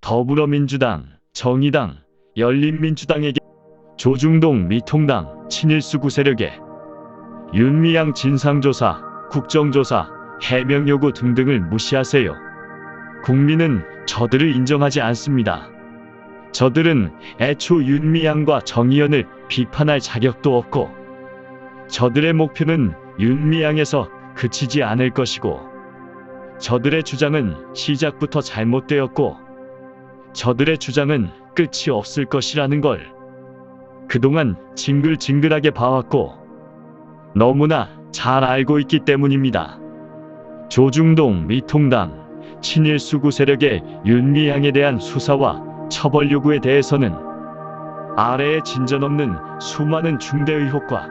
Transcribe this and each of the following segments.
더불어민주당, 정의당, 열린민주당에게 조중동 미통당, 친일수구 세력에 윤미향 진상조사, 국정조사, 해명 요구 등등을 무시하세요. 국민은 저들을 인정하지 않습니다. 저들은 애초 윤미향과 정의연을 비판할 자격도 없고 저들의 목표는 윤미향에서 그치지 않을 것이고 저들의 주장은 시작부터 잘못되었고 저들의 주장은 끝이 없을 것이라는 걸 그동안 징글징글하게 봐왔고 너무나 잘 알고 있기 때문입니다. 조중동 미통당 친일 수구 세력의 윤미향에 대한 수사와 처벌 요구에 대해서는 아래에 진전 없는 수많은 중대 의혹과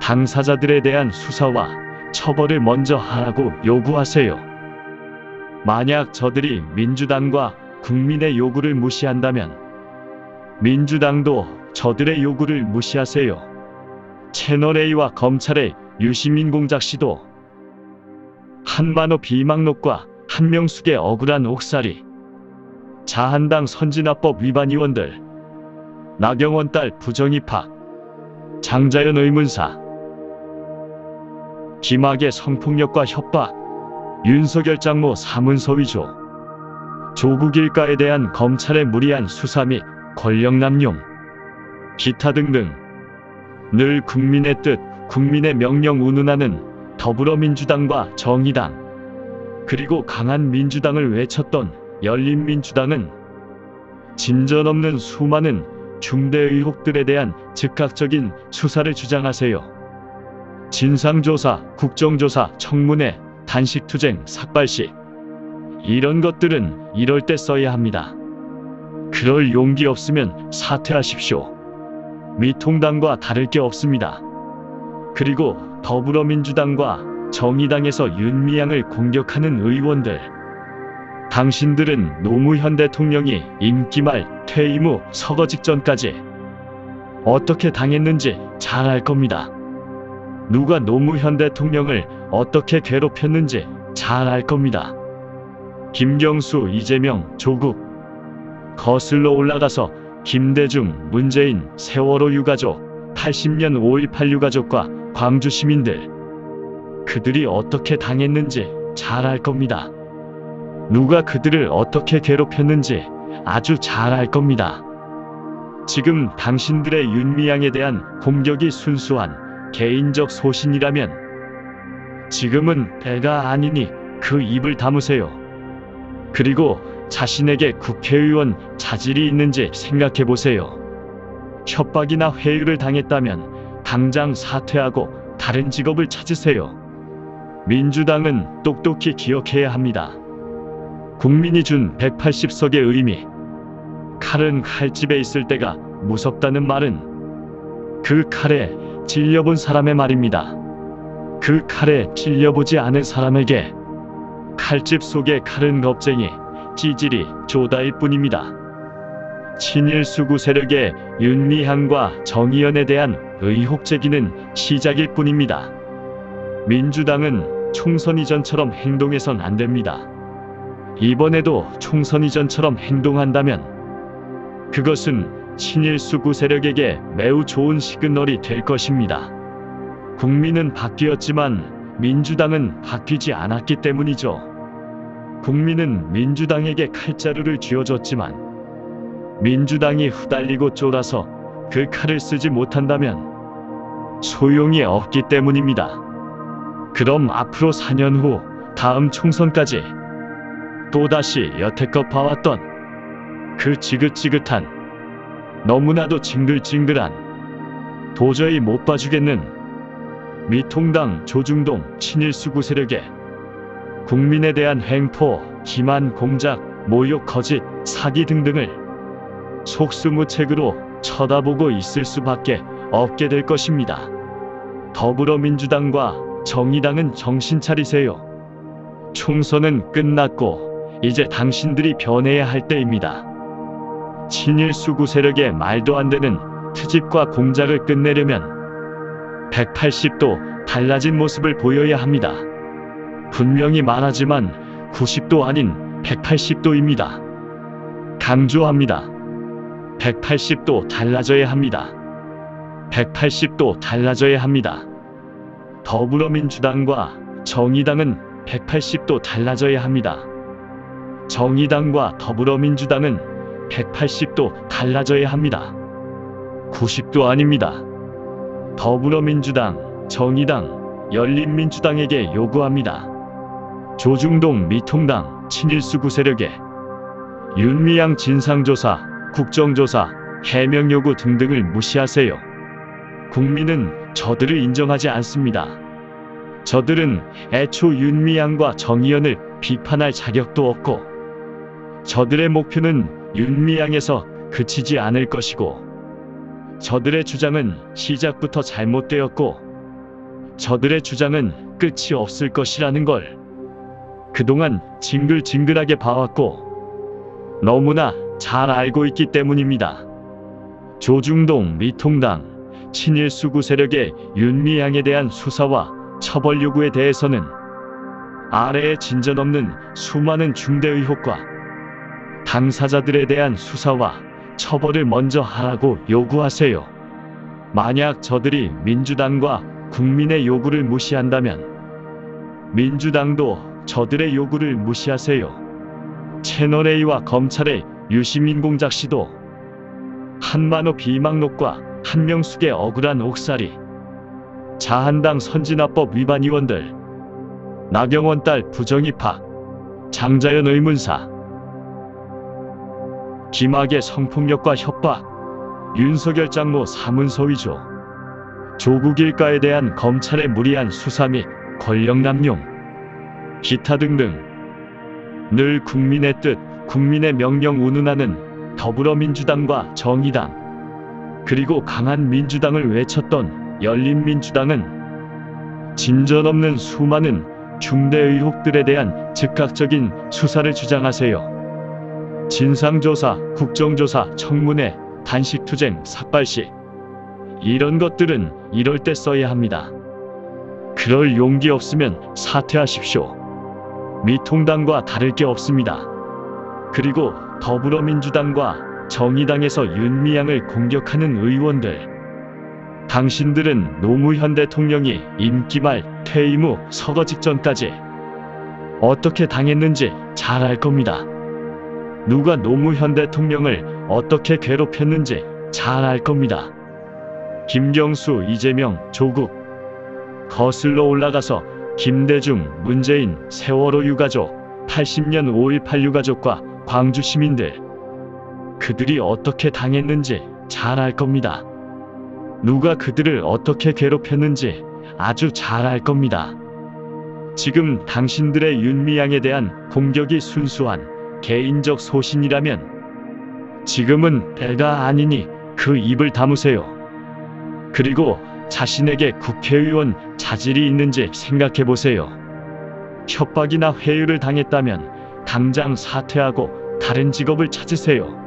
당사자들에 대한 수사와 처벌을 먼저 하라고 요구하세요. 만약 저들이 민주당과 국민의 요구를 무시한다면 민주당도 저들의 요구를 무시하세요. 채널A와 검찰의 유시민 공작 시도 한만호 비망록과 한명숙의 억울한 옥살이 자한당 선진화법 위반 의원들 나경원 딸 부정 입학 장자연 의문사 김학의 성폭력과 협박 윤석열 장모 사문서 위조 조국 일가에 대한 검찰의 무리한 수사 및 권력 남용 기타 등등 늘 국민의 뜻 국민의 명령 운운하는 더불어민주당과 정의당 그리고 강한 민주당을 외쳤던 열린민주당은 진전 없는 수많은 중대 의혹들에 대한 즉각적인 수사를 주장하세요. 진상조사, 국정조사, 청문회, 단식투쟁, 삭발식 이런 것들은 이럴 때 써야 합니다. 그럴 용기 없으면 사퇴하십시오. 미통당과 다를 게 없습니다. 그리고 더불어민주당과 정의당에서 윤미향을 공격하는 의원들. 당신들은 노무현 대통령이 임기 말 퇴임 후 서거 직전까지 어떻게 당했는지 잘 알 겁니다. 누가 노무현 대통령을 어떻게 괴롭혔는지 잘 알 겁니다. 김경수, 이재명, 조국 거슬러 올라가서 김대중, 문재인, 세월호 유가족, 80년 5.18 유가족과 광주 시민들 그들이 어떻게 당했는지 잘 알 겁니다. 누가 그들을 어떻게 괴롭혔는지 아주 잘 알 겁니다. 지금 당신들의 윤미향에 대한 공격이 순수한 개인적 소신이라면 지금은 때가 아니니 그 입을 다무세요. 그리고 자신에게 국회의원 자질이 있는지 생각해 보세요. 협박이나 회유를 당했다면 당장 사퇴하고 다른 직업을 찾으세요. 민주당은 똑똑히 기억해야 합니다. 국민이 준 180석의 의미. 칼은 칼집에 있을 때가 무섭다는 말은 그 칼에 찔려본 사람의 말입니다. 그 칼에 찔려보지 않은 사람에게 칼집 속의 칼은 겁쟁이, 찌질이, 조다일 뿐입니다. 친일 수구 세력의 윤미향과 정의연에 대한 의혹 제기는 시작일 뿐입니다. 민주당은 총선 이전처럼 행동해선 안 됩니다. 이번에도 총선 이전처럼 행동한다면 그것은 친일 수구 세력에게 매우 좋은 시그널이 될 것입니다. 국민은 바뀌었지만 민주당은 바뀌지 않았기 때문이죠. 국민은 민주당에게 칼자루를 쥐어줬지만 민주당이 후달리고 쫄아서 그 칼을 쓰지 못한다면 소용이 없기 때문입니다. 그럼 앞으로 4년 후 다음 총선까지 또다시 여태껏 봐왔던 그 지긋지긋한 너무나도 징글징글한 도저히 못 봐주겠는 미통당 조중동 친일수구 세력의 국민에 대한 횡포, 기만 공작, 모욕 거짓, 사기 등등을 속수무책으로 쳐다보고 있을 수밖에 없게 될 것입니다. 더불어민주당과 정의당은 정신 차리세요. 총선은 끝났고 이제 당신들이 변해야 할 때입니다. 친일 수구 세력의 말도 안 되는 트집과 공작을 끝내려면 180도 달라진 모습을 보여야 합니다. 분명히 말하지만 90도 아닌 180도입니다. 강조합니다. 180도 달라져야 합니다. 180도 달라져야 합니다. 더불어민주당과 정의당은 180도 달라져야 합니다. 정의당과 더불어민주당은 180도 달라져야 합니다. 90도 아닙니다. 더불어민주당, 정의당, 열린민주당에게 요구합니다. 조중동 미통당 친일수구 세력에 윤미향 진상조사, 국정조사, 해명 요구 등등을 무시하세요. 국민은 저들을 인정하지 않습니다. 저들은 애초 윤미향과 정의연을 비판할 자격도 없고 저들의 목표는 윤미향에서 그치지 않을 것이고 저들의 주장은 시작부터 잘못되었고 저들의 주장은 끝이 없을 것이라는 걸 그동안 징글징글하게 봐왔고 너무나 잘 알고 있기 때문입니다. 조중동 미통당 친일 수구 세력의 윤미향에 대한 수사와 처벌 요구에 대해서는 아래에 진전 없는 수많은 중대 의혹과 당사자들에 대한 수사와 처벌을 먼저 하라고 요구하세요. 만약 저들이 민주당과 국민의 요구를 무시한다면 민주당도 저들의 요구를 무시하세요. 채널A와 검찰의 유시민 공작 시도 한만호 비망록과 한명숙의 억울한 옥살이 자한당 선진화법 위반 의원들 나경원 딸 부정입학 장자연 의문사 김학의 성폭력과 협박 윤석열 장모 사문서 위조 조국 일가에 대한 검찰의 무리한 수사 및 권력 남용 기타 등등 늘 국민의 뜻 국민의 명령 운운하는 더불어민주당과 정의당 그리고 강한 민주당을 외쳤던 열린민주당은 진전 없는 수많은 중대 의혹들에 대한 즉각적인 수사를 주장하세요. 진상조사, 국정조사, 청문회, 단식투쟁, 삭발시 이런 것들은 이럴 때 써야 합니다. 그럴 용기 없으면 사퇴하십시오. 미통당과 다를 게 없습니다. 그리고 더불어민주당과 정의당에서 윤미향을 공격하는 의원들 당신들은 노무현 대통령이 임기 말 퇴임 후 서거 직전까지 어떻게 당했는지 잘 알 겁니다. 누가 노무현 대통령을 어떻게 괴롭혔는지 잘 알 겁니다. 김경수, 이재명, 조국 거슬러 올라가서 김대중, 문재인, 세월호 유가족, 80년 5.18 유가족과 광주 시민들 그들이 어떻게 당했는지 잘 알 겁니다. 누가 그들을 어떻게 괴롭혔는지 아주 잘 알 겁니다. 지금 당신들의 윤미향에 대한 공격이 순수한 개인적 소신이라면 지금은 때가 아니니 그 입을 다무세요. 그리고 자신에게 국회의원 자질이 있는지 생각해 보세요. 협박이나 회유를 당했다면 당장 사퇴하고 다른 직업을 찾으세요.